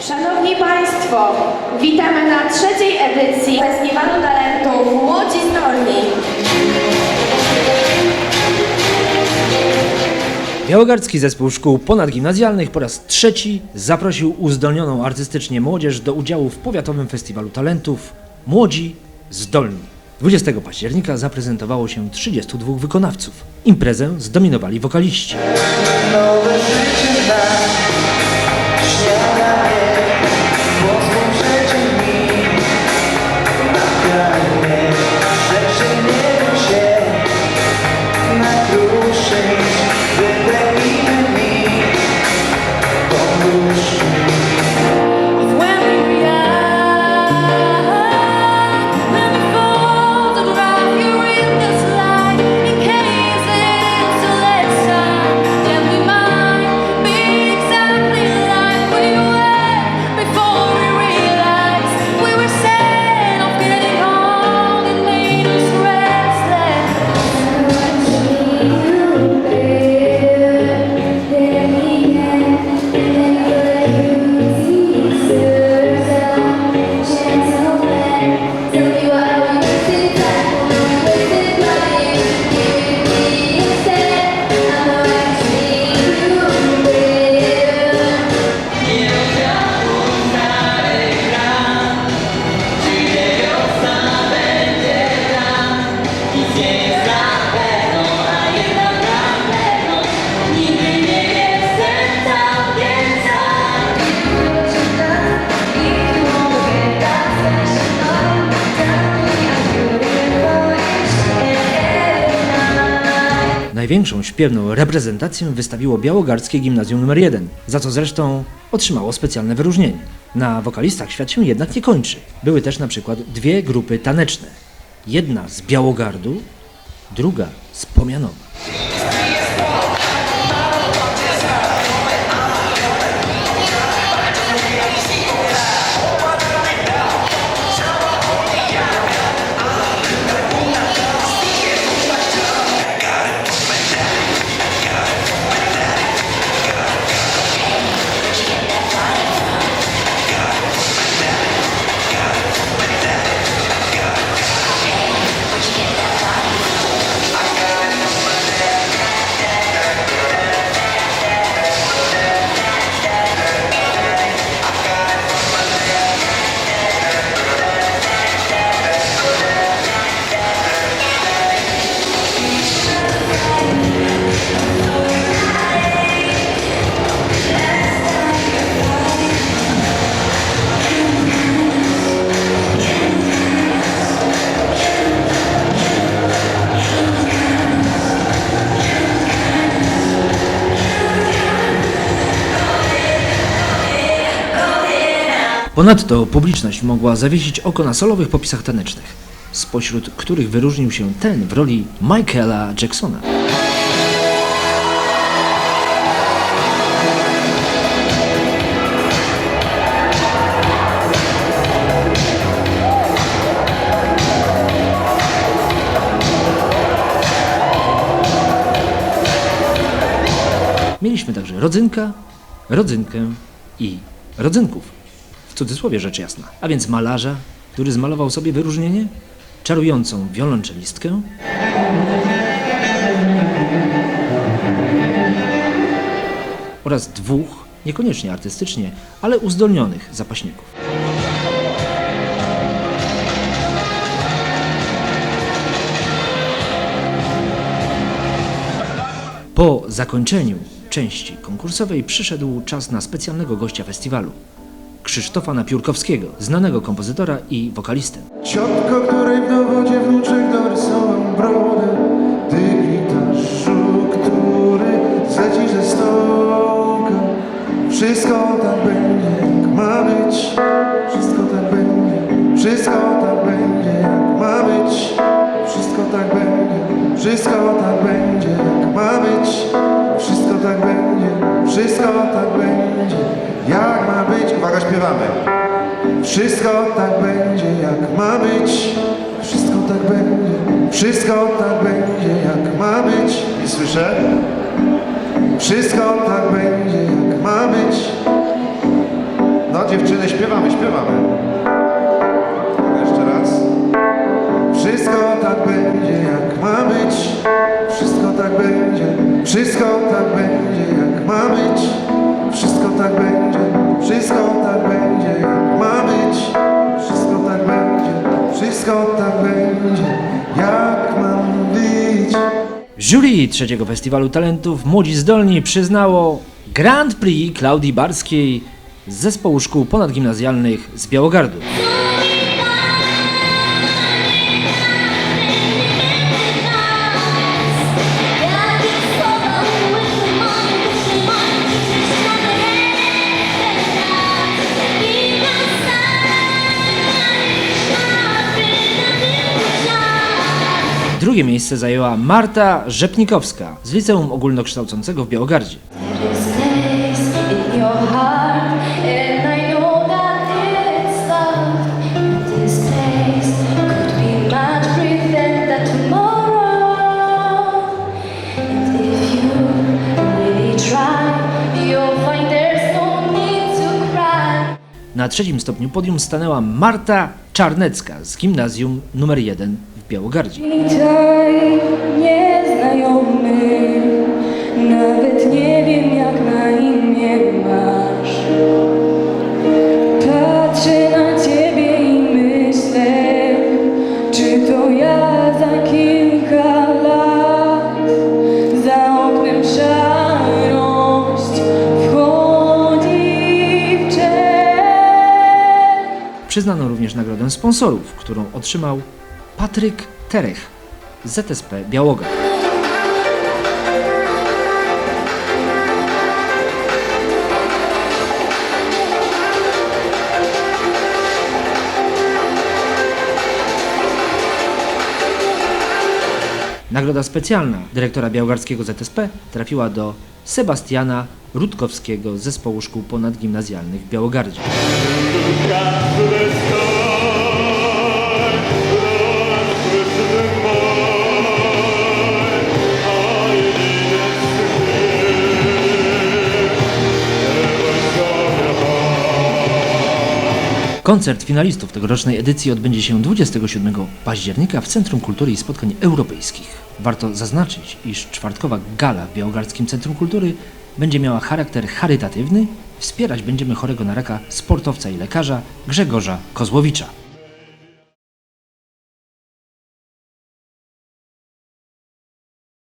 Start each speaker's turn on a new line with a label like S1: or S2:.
S1: Szanowni Państwo, witamy na trzeciej edycji Festiwalu Talentów Młodzi Zdolni.
S2: Białogardzki Zespół Szkół Ponadgimnazjalnych po raz trzeci zaprosił uzdolnioną artystycznie młodzież do udziału w Powiatowym Festiwalu Talentów Młodzi Zdolni. 20 października zaprezentowało się 32 wykonawców. Imprezę zdominowali wokaliści.
S3: Nowe życie nam
S2: Największą śpiewną reprezentację wystawiło Białogardzkie Gimnazjum nr 1, za co zresztą otrzymało specjalne wyróżnienie. Na wokalistach świat się jednak nie kończy. Były też na przykład dwie grupy taneczne. Jedna z Białogardu, druga z Pomianowa. Ponadto publiczność mogła zawiesić oko na solowych popisach tanecznych, spośród których wyróżnił się ten w roli Michaela Jacksona. Mieliśmy także rodzynka, rodzynkę i rodzynków. Cudzysłowie rzecz jasna. A więc malarza, który zmalował sobie wyróżnienie, czarującą wiolonczelistkę, oraz dwóch, niekoniecznie artystycznie, ale uzdolnionych zapaśników. Po zakończeniu części konkursowej przyszedł czas na specjalnego gościa festiwalu Krzysztofa Napiórkowskiego, znanego kompozytora i wokalistę.
S3: Ciotko, której w dowodzie wnuczek dorysował brodę Dygitaszu, który zleci ze stołka. Wszystko tak będzie, jak ma być. Wszystko tak będzie, wszystko tak będzie, jak ma być. Wszystko tak będzie, wszystko tak będzie, jak ma być. Wszystko tak będzie, wszystko tak będzie, śpiewamy wszystko tak będzie jak ma być Wszystko tak będzie Wszystko tak będzie jak ma być I słyszę Wszystko tak będzie jak ma być
S4: No dziewczyny, śpiewamy, śpiewamy. Jeszcze raz. Wszystko tak będzie, jak ma być. Wszystko tak będzie, wszystko tak będzie, jak ma być. Wszystko tak będzie, wszystko tak będzie, jak ma być. Wszystko tak będzie, wszystko tak będzie, jak ma być.
S2: Jury trzeciego Festiwalu Talentów Młodzi Zdolni przyznało Grand Prix Klaudii Barskiej z zespołu szkół ponadgimnazjalnych z Białogardu. Drugie miejsce zajęła Marta Rzepnikowska z Liceum Ogólnokształcącego w Białogardzie. Na trzecim stopniu podium stanęła Marta Czarnecka z gimnazjum numer 1 w Białogardzie.
S3: Witaj, nieznajomy, nawet nie wiem jak na imię masz. Patrzę na ciebie i myślę, czy to ja za kilka lat. Za oknem szarość wchodzi w czerw.
S2: Przyznano również nagrodę sponsorów, którą otrzymał Patryk Terech ZSP Białogard. Nagroda specjalna dyrektora białogardzkiego ZSP trafiła do Sebastiana Rutkowskiego z Zespołu Szkół Ponadgimnazjalnych w Białogardzie. Koncert finalistów tegorocznej edycji odbędzie się 27 października w Centrum Kultury i Spotkań Europejskich. Warto zaznaczyć, iż czwartkowa gala w Białogardzkim Centrum Kultury będzie miała charakter charytatywny. Wspierać będziemy chorego na raka sportowca i lekarza Grzegorza Kozłowicza.